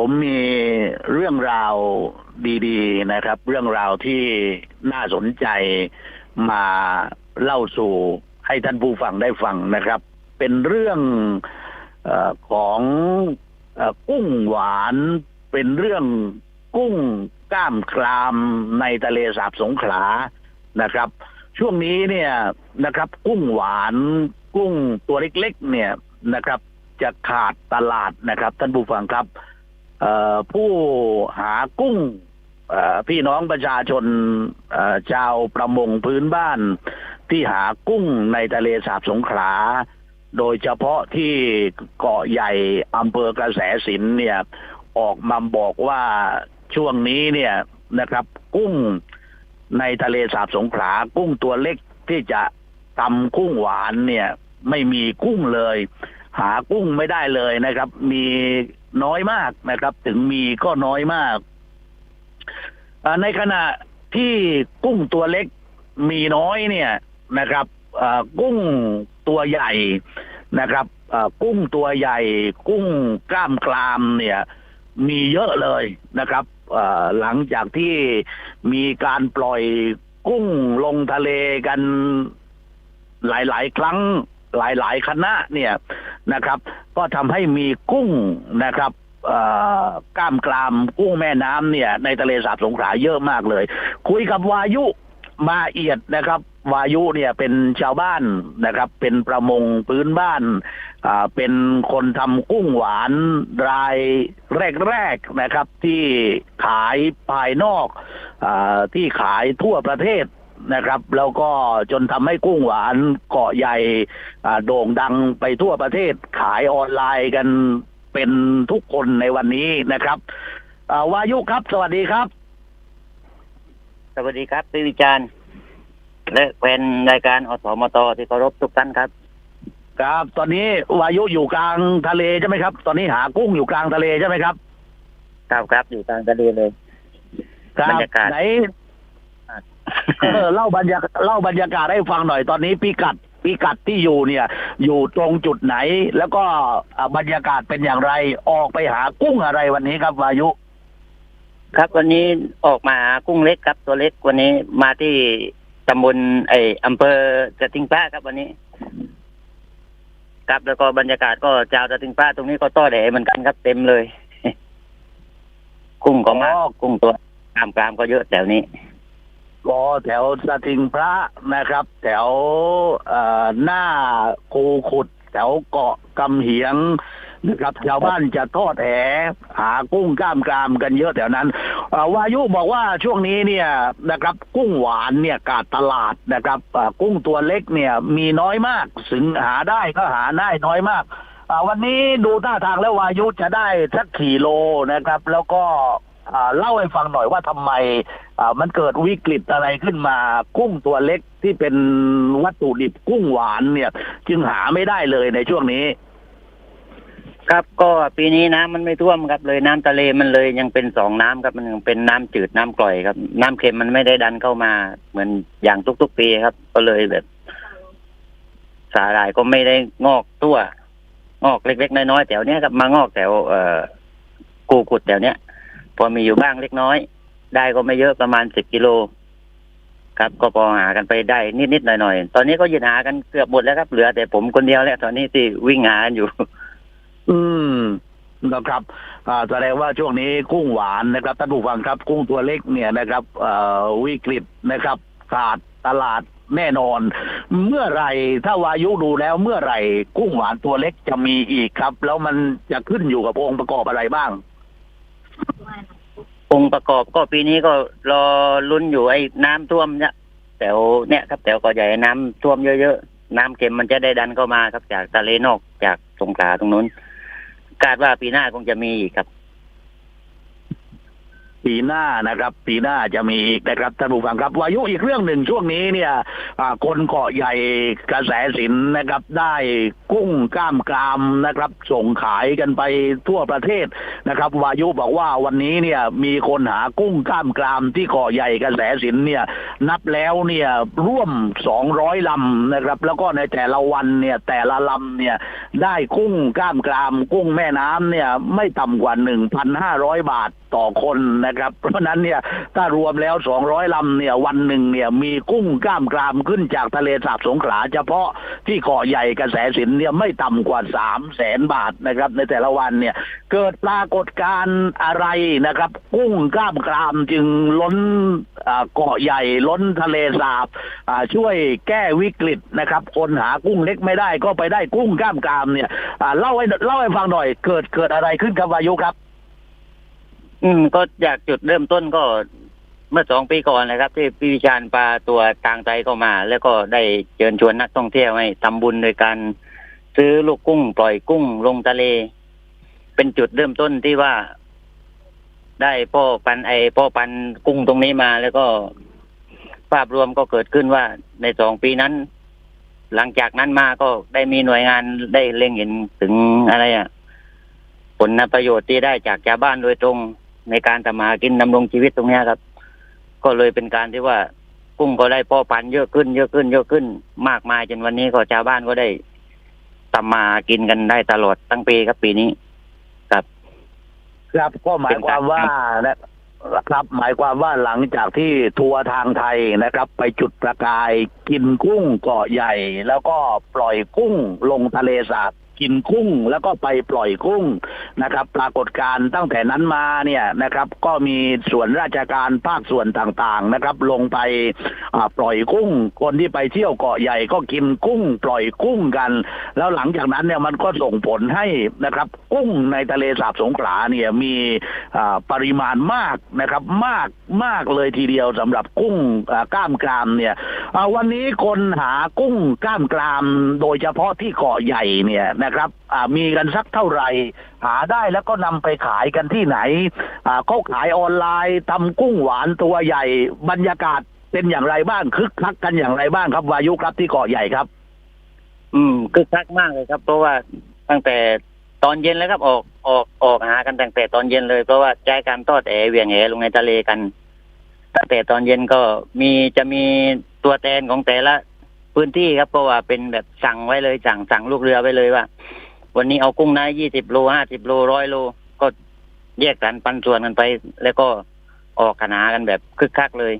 ผมมีเรื่องราวดีๆนะครับ เรื่องราวที่น่าสนใจมาเล่าสู่ให้ท่านผู้ฟังได้ฟังนะครับ เป็นเรื่องอของอกุ้งหวาน เป็นเรื่องกุ้งกล้ามครามในทะเลสาบสงขลานะครับ ช่วงนี้เนี่ยนะครับ กุ้งหวานกุ้งตัวเล็กๆ เนี่ยนะครับ จะขาดตลาดนะครับ ท่านผู้ฟังครับ ผู้หากุ้งพี่น้องประชาชนชาวประมงพื้นบ้าน ที่หากุ้งในทะเลสาบสงขลา โดยเฉพาะที่เกาะใหญ่อำเภอกระแสสินเนี่ยออกมาบอกว่าช่วงนี้เนี่ยนะครับ กุ้งในทะเลสาบสงขลากุ้งตัวเล็กที่จะทำกุ้งหวานเนี่ย ไม่มีกุ้งเลย หากุ้งไม่ได้เลยนะครับ มี น้อยมากนะครับ ถึงมีก็น้อยมาก ในขณะที่กุ้งตัวเล็กมีน้อยเนี่ยนะครับกุ้งตัวใหญ่นะครับกุ้งตัวใหญ่ กุ้งกล้ามกรามเนี่ย มีเยอะเลยนะครับหลังจากที่มีการปล่อยกุ้งลงทะเลกันหลาย ๆ ครั้งหลาย ๆ คณะเนี่ย นะครับ ก็ทำให้มีกุ้งนะครับกล้ามกรามกุ้งแม่น้ำเนี่ย ในทะเลสาบสงขลาเยอะมากเลย คุยกับวายุมาเอียดนะครับ วายุเนี่ยเป็นชาวบ้านนะครับ เป็นประมงพื้นบ้านอ่าเป็นคนทำกุ้งหวานรายแรกๆนะครับ ที่ขายภายนอกอาที่ขายทั่วประเทศ นะครับ แล้วก็จนทำให้กุ้งหวานเกาะใหญ่อ่าโด่งดังไปทั่วประเทศขายออนไลน์กันเป็นทุกคนในวันนี้นะครับอ่าวายุครับ สวัสดีครับ สวัสดีครับพี่วิจารณ์และเป็นรายการอสมตที่เคารพทุกท่านครับ ครับ ตอนนี้วายุอยู่กลางทะเลใช่ไหมครับ ตอนนี้หากุ้งอยู่กลางทะเลใช่ไหมครับ ครับครับอยู่กลางทะเลเลยครับบรรยากาศไหน เออเล่าบรรยากาศเล่าบรรยากาศให้ฟังหน่อยตอนนี้พิกัดพิกัดที่อยู่เนี่ย อยู่ตรงจุดไหน แล้วก็อ่าบรรยากาศเป็นอย่างไรออกไปหากุ้งอะไรวันนี้ครับวายุ ครับวันนี้ออกมาหากุ้งเล็กครับตัวเล็กวันนี้มาที่ตำบลไออำเภอกระทิงป้าครับวันนี้ครับแล้วก็บรรยากาศก็จาวกระทิงป้าตรงนี้ก็ต้อแหลเหมือนกันครับเต็มเลย กุ้งก็มากอ๋อกุ้งตัวกลามกลามก็เยอะแถวนี้ ก็แถวสถิงพระนะครับ แถวหน้าคูขุด แถวเกาะกำเหียงนะครับชาวบ้านจะทอดแหหากุ้งกล้ามกรามกันเยอะแถวนั้นวายุบอกว่าช่วงนี้เนี่ยนะครับ กุ้งหวานเนี่ยกาดตลาดนะครับกุ้งตัวเล็กเนี่ยมีน้อยมากถึงหาได้ก็หาได้น้อยมากวันนี้ดูท่าทางแล้ววายุจะได้สักขี่โลนะครับ แล้วก็เล่าให้ฟังหน่อยว่าทำไม มันเกิดวิกฤตอะไรขึ้นมากุ้งตัวเล็กที่เป็นวัตถุดิบกุ้งหวานเนี่ย จึงหาไม่ได้เลยในช่วงนี้ ครับก็ปีนี้น้ำมันไม่ท่วมครับเลยน้ำทะเลมันเลยยังเป็นสองน้ำครับมันยังเป็นน้ำจืดน้ำกร่อยครับ น้ำเค็มมันไม่ได้ดันเข้ามา เหมือนอย่างทุกๆปีครับ ก็เลยแบบ สาหร่ายก็ไม่ได้งอกตัวงอกเล็กๆน้อยๆแถวเนี้ยครับมางอกแถวเอ่อกูขุดแถวเนี้ยพอมีอยู่บ้างเล็กน้อย ได้ก็ไม่เยอะประมาณสิบกิโล ครับ ก็พอหากันไปได้นิดๆหน่อยๆตอนนี้ก็ยืนหากันเกือบหมดแล้วครับเหลือแต่ผมคนเดียวแล้วตอนนี้ที่วิ่งหากันอยู่ อืมนะครับแสดงว่าช่วงนี้กุ้งหวานนะครับท่านผู้ฟังครับ กุ้งตัวเล็กเนี่ยนะครับวิกฤตนะครับขาดตลาดแน่นอน เมื่อไหร่ถ้าวายุดูแล้วเมื่อไหร่ กุ้งหวานตัวเล็กจะมีอีกครับ แล้วมันจะขึ้นอยู่กับองค์ประกอบอะไรบ้าง องค์ประกอบก็ปีนี้ก็รอลุ้นอยู่ไอ้น้ำท่วมเนี่ยแถวเนี่ยครับแถวเกาะใหญ่น้ำท่วมเยอะๆน้ำเค็มมันจะได้ดันเข้ามาครับจากทะเลนอกจากสงขลาตรงนู้นคาดว่าปีหน้าคงจะมีอีกครับ ปีหน้านะครับ ปีหน้าจะมีอีกนะครับท่านผู้ฟังครับ วายุอีกเรื่องหนึ่งช่วงนี้เนี่ยคนเกาะใหญ่กระแสสินนะครับ ได้กุ้งกล้ามกรามนะครับ ส่งขายกันไปทั่วประเทศนะครับ วายุบอกว่าวันนี้เนี่ยมีคนหากุ้งกล้ามกรามที่เกาะใหญ่กระแสสินเนี่ย นับแล้วเนี่ยร่วม200ลำนะครับ แล้วก็ในแต่ละวันเนี่ยแต่ละลำเนี่ยได้กุ้งกล้ามกราม กุ้งแม่น้ำเนี่ยไม่ต่ำกว่า1,500บาทต่อคนนะครับ เพราะนั้นเนี่ยถ้ารวมแล้ว 200ลำเนี่ยวันหนึ่งเนี่ยมีกุ้งกล้ามกรามขึ้นจากทะเลสาบสงขลาเฉพาะที่เกาะใหญ่กระแสสินเนี่ยไม่ต่ำกว่า3แสนบาทนะครับ ในแต่ละวันเนี่ยเกิดปรากฏการณ์อะไรนะครับ กุ้งกล้ามกรามจึงล้นเกาะใหญ่ล้นทะเลสาบช่วยแก้วิกฤตนะครับ คนหากุ้งเล็กไม่ได้ก็ไปได้กุ้งกล้ามกรามเนี่ยเล่าให้เล่าให้ฟังหน่อย เกิดเกิดอะไรขึ้นครับวายุครับ อืมก็จากจุดเริ่มต้นก็เมื่อสองปีก่อนนะครับ ที่พี่วิชาญปลาตัวต่างใจเข้ามา แล้วก็ได้เชิญชวนนักท่องเที่ยวให้ทำบุญโดยการซื้อลูกกุ้ง ปล่อยกุ้งลงทะเล เป็นจุดเริ่มต้นที่ว่า ได้พ่อปันไอพ่อปันกุ้งตรงนี้มา แล้วก็ภาพรวมก็เกิดขึ้นว่าในสองปีนั้น หลังจากนั้นมาก็ได้มีหน่วยงานได้เล็งเห็นถึงอะไรอะผลประโยชน์ที่ได้จากชาวบ้านโดยตรง ในการทำมาหากินดำรงชีวิตตรงเนี้ยครับ ก็เลยเป็นการที่ว่า กุ้งก็ได้พ่อพันธุ์เยอะขึ้น เยอะขึ้น เยอะขึ้น มากมายจนวันนี้ก็ชาวบ้านก็ได้ทำมาหากินกันได้ตลอดทั้งปีครับปีนี้ ครับ ครับก็หมายความว่านะครับ หมายความว่าหลังจากที่ทัวร์ทางไทยนะครับ ไปจุดประกายกินกุ้งเกาะใหญ่ แล้วก็ปล่อยกุ้งลงทะเลสาบ กินกุ้ง แล้วก็ไปปล่อยกุ้งนะครับ ปรากฏการตั้งแต่นั้นมาเนี่ยนะครับ ก็มีส่วนราชการภาคส่วนต่างๆนะครับ ลงไปปล่อยกุ้ง คนที่ไปเที่ยวเกาะใหญ่ก็กินกุ้ง ปล่อยกุ้งกัน แล้วหลังจากนั้นเนี่ยมันก็ส่งผลให้นะครับ กุ้งในทะเลสาบสงขลาเนี่ยมีปริมาณมากนะครับ มากมากเลยทีเดียวสำหรับกุ้งกล้ามกรามเนี่ยวันนี้คนหากุ้งกล้ามกราม โดยเฉพาะที่เกาะใหญ่เนี่ยนะนะครับอ่ามีกันสักเท่าไหร่ หาได้แล้วก็นำไปขายกันที่ไหนอ่าเขาขายออนไลน์ทำกุ้งหวานตัวใหญ่บรรยากาศเป็นอย่างไรบ้างคึกคักกันอย่างไรบ้างครับ วายุครับที่เกาะใหญ่ครับ อืมคึกคักมากเลยครับ เพราะว่าตั้งแต่ตอนเย็นแล้วครับออกออกออกหากันตั้งแต่ตอนเย็นเลยเพราะว่าใช้การทอดแหเหวียงแหลงในทะเลกันตั้งแต่ตอนเย็นก็มีจะมีตัวแทนของแต่ละ พื้นที่ครับเพราะว่าเป็นแบบสั่งไว้เลยสั่งสั่งลูกเรือไว้เลยว่า วันนี้เอากุ้งนะยี่สิบโลห้าสิบโลร้อยโลก็แยกกันปันส่วนกันไป แล้วก็ออกขนากันแบบคึกคักเลย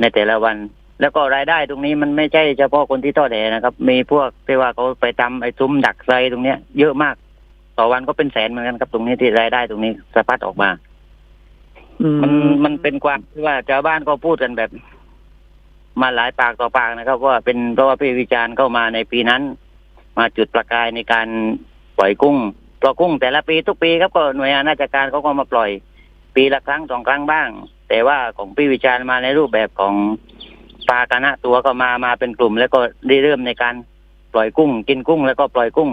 ในแต่ละวัน แล้วก็รายได้ตรงนี้มันไม่ใช่เฉพาะคนที่ทอดแหนะครับ มีพวกที่ว่าเขาไปทำไอ้ซุ้มดักไซตรงเนี้ย เยอะมาก ต่อวันก็เป็นแสนเหมือนกันครับตรงนี้ที่รายได้ตรงนี้สะพัดออกมา มันมันเป็นความที่ว่าชาวบ้านก็พูดกันแบบ มาหลายปากต่อปากนะครับ ว่าเป็นเพราะว่าพี่วิจารณ์เข้ามาในปีนั้น มาจุดประกายในการปล่อยกุ้งปล่อยกุ้งแต่ละปีทุกปีครับก็หน่วยงานราชการเขาก็มาปล่อย ปีละครั้งสองครั้งบ้าง แต่ว่าของพี่วิจารณ์มาในรูปแบบของปลาคณะตัวก็มามาเป็นกลุ่ม แล้วก็ได้เริ่มในการปล่อยกุ้ง กินกุ้งแล้วก็ปล่อยกุ้ง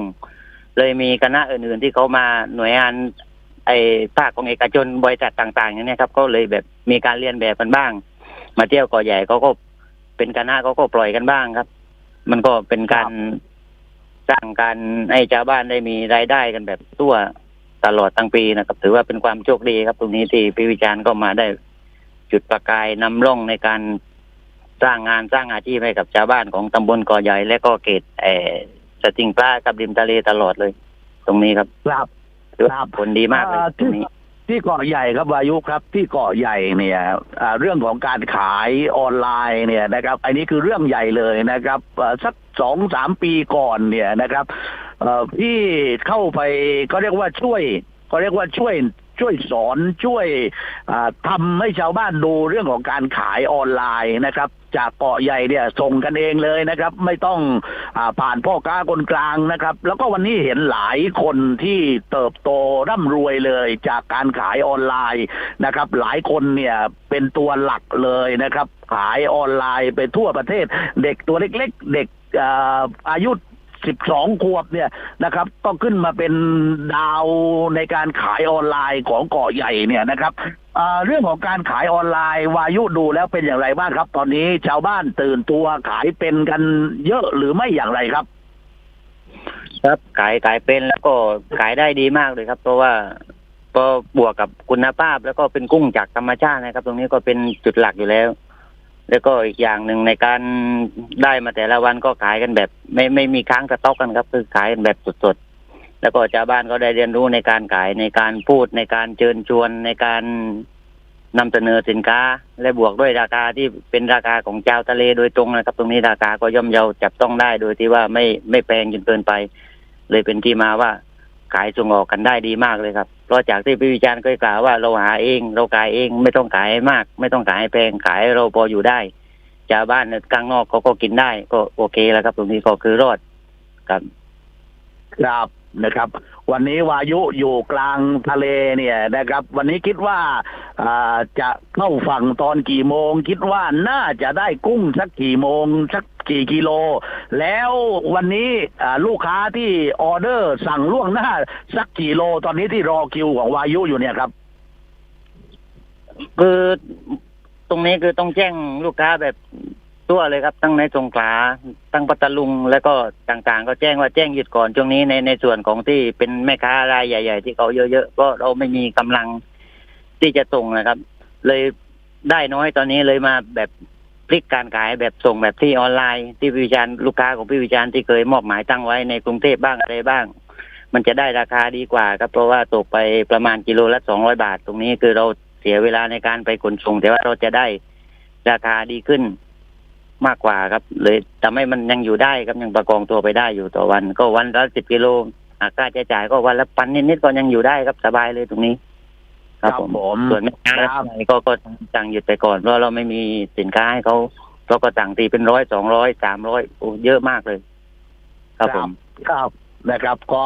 เลยมีคณะอื่นๆที่เขามาหน่วยงานไอ้ภาคของเอกชนบริษัทต่างๆอย่างเนี้ยครับ ก็เลยแบบมีการเรียนแบบกันบ้าง มาเที่ยวเกาะใหญ่เขาก็ เป็นคณะเขาก็ปล่อยกันบ้างครับ มันก็เป็นการสร้างการให้ชาวบ้านได้มีรายได้กันแบบทั่วตลอดทั้งปีนะครับ ถือว่าเป็นความโชคดีครับ ตรงนี้ที่พิวิจารณ์ก็มาได้จุดประกายนำร่องในการสร้างงานสร้างอาชีพให้กับชาวบ้านของตำบลเกาะใหญ่และก็เขตเออสติงปลากับริมทะเลตลอดเลย ตรงนี้ครับครับถือว่าครับผลดีมากเลยอ่าตรงนี้ ที่เกาะใหญ่ครับวายุครับ ที่เกาะใหญ่เนี่ยเรื่องของการขายออนไลน์เนี่ยนะครับ อันนี้คือเรื่องใหญ่เลยนะครับสักสองสามปีก่อนเนี่ยนะครับพี่เข้าไปก็เรียกว่าช่วยก็เรียกว่าช่วยช่วยสอนช่วยอ่าทำให้ชาวบ้านดูเรื่องของการขายออนไลน์นะครับ จากเกาะใหญ่เนี่ยส่งกันเองเลยนะครับ ไม่ต้องอผ่านพ่อค้าคนกลางนะครับ แล้วก็วันนี้เห็นหลายคนที่เติบโตร่ำรวยเลย จากการขายออนไลน์นะครับ หลายคนเนี่ยเป็นตัวหลักเลยนะครับ ขายออนไลน์ไปทั่วประเทศ เด็กตัวเล็ก ๆ เด็กอายุ สิบสองขวบเนี่ยนะครับ ก็ขึ้นมาเป็นดาวในการขายออนไลน์ของเกาะใหญ่เนี่ยนะครับเรื่องของการขายออนไลน์ วายุดูแล้วเป็นอย่างไรบ้างครับ ตอนนี้ชาวบ้านตื่นตัวขายเป็นกันเยอะหรือไม่อย่างไรครับ ครับขายขายเป็นแล้วก็ขายได้ดีมากเลยครับ เพราะว่าก็บวกกับคุณภาพแล้วก็เป็นกุ้งจากธรรมชาตินะครับ ตรงนี้ก็เป็นจุดหลักอยู่แล้ว แล้วก็อีกอย่างหนึ่งในการได้มาแต่ละวันก็ขายกันแบบ ไม่ไม่มีค้างสต็อกกันครับ คือขายกันแบบสดๆแล้วก็ชาวบ้านก็ได้เรียนรู้ในการขายในการพูดในการเชิญชวนในการนำเสนอสินค้า และบวกด้วยราคาที่เป็นราคาของชาวทะเลโดยตรงนะครับ ตรงนี้ราคาก็ย่อมเยาจับต้องได้โดยที่ว่าไม่ไม่แพงจนเกินไป เลยเป็นที่มาว่าขายส่งออกกันได้ดีมากเลยครับ เพราะจากที่พี่วิจารณ์เคยกล่าวว่าเราหาเอง เราขายเองไม่ต้องขายให้มาก ไม่ต้องขายให้แพงขายเราพออยู่ได้ชาวบ้านกลางนอกเขาก็กินได้ ก็โอเคแล้วครับตรงนี้ก็คือรอดครับครับ นะครับ วันนี้วายุอยู่กลางทะเลเนี่ยนะครับ วันนี้คิดว่าจะเข้าฝั่งตอนกี่โมง คิดว่าน่าจะได้กุ้งสักกี่โมงสักกี่กิโล แล้ววันนี้ลูกค้าที่ออเดอร์สั่งล่วงหน้า สักกี่โล ตอนนี้ที่รอคิวของวายุอยู่เนี่ยครับคือตรงนี้คือต้องแจ้งลูกค้าแบบ ตัวเลยครับตั้งในสงขลาตั้งปัตตลุงแล้วก็ต่างๆ ก็แจ้งว่าแจ้งหยุดก่อนช่วงนี้ในในส่วนของที่เป็นแม่ค้ารายใหญ่ ๆ ที่เขาเยอะๆก็เราไม่มีกำลังที่จะส่งนะครับ เลยได้น้อยตอนนี้เลยมาแบบพลิกการขายแบบส่งแบบที่ออนไลน์ ที่พี่วิจารณ์ลูกค้าของพี่วิจารณ์ที่เคยมอบหมายตั้งไว้ในกรุงเทพบ้างอะไรบ้าง มันจะได้ราคาดีกว่าครับ เพราะว่าตกไปประมาณกิโลละสองร้อยบาท ตรงนี้คือเราเสียเวลาในการไปขนส่ง แต่ว่าเราจะได้ราคาดีขึ้น มากกว่าครับ เลยทำให้มันยังอยู่ได้ครับยังประคองตัวไปได้อยู่ต่อวัน ก็วันละสิบกิโลหากค่าใช้จ่ายก็วันละพันนิดๆก็ยังอยู่ได้ครับสบายเลยตรงนี้ ครับผมผมส่วนแม่ค้าครับก็ก็สั่งหยุดไปก่อนเพราะเราไม่มีสินค้าให้เขาเราก็สั่งตีเป็นร้อยสองร้อยสามร้อยโอ้เยอะมากเลย ครับผมครับนะครับก็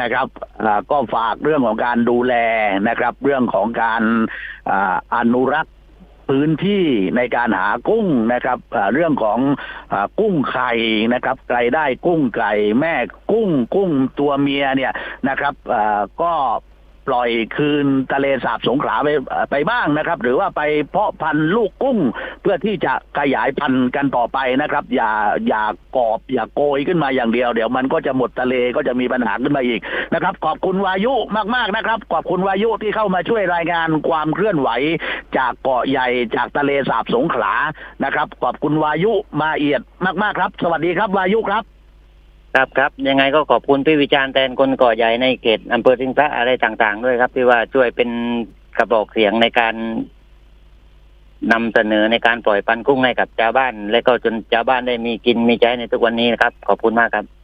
นะครับอ่าก็ฝากเรื่องของการดูแลนะครับ เรื่องของการอ่าอนุรักษ์ พื้นที่ในการหากุ้งนะครับเรื่องของอกุ้งไข่นะครับไก่ได้กุ้งไก่แม่กุ้งกุ้งตัวเมียเนี่ยนะครับก็ ปล่อยคืนทะเลสาบสงขลาไปไปบ้างนะครับ หรือว่าไปเพาะพันธุ์ลูกกุ้ง เพื่อที่จะขยายพันธุ์กันต่อไปนะครับ อย่าอย่ากอบ อย่าโกยขึ้นมาอย่างเดียว เดี๋ยวมันก็จะหมดทะเลก็จะมีปัญหาขึ้นมาอีกนะครับ ขอบคุณวายุมากๆนะครับ ขอบคุณวายุที่เข้ามาช่วยรายงานความเคลื่อนไหว จากเกาะใหญ่จากทะเลสาบสงขลานะครับ ขอบคุณวายุมาเอียดมากๆครับ สวัสดีครับวายุครับ ครับครับยังไงก็ขอบคุณพี่วิจารณ์แทนคนก่อใหญ่ในเขตอำเภอสิงห์พระอะไรต่างๆ ด้วยครับ ที่ว่าช่วยเป็นกระบอกเสียงในการนำเสนอในการปล่อยปันกุ้งให้กับชาวบ้าน และก็จนชาวบ้านได้มีกินมีใช้ในทุกวันนี้นะครับ ขอบคุณมากครับ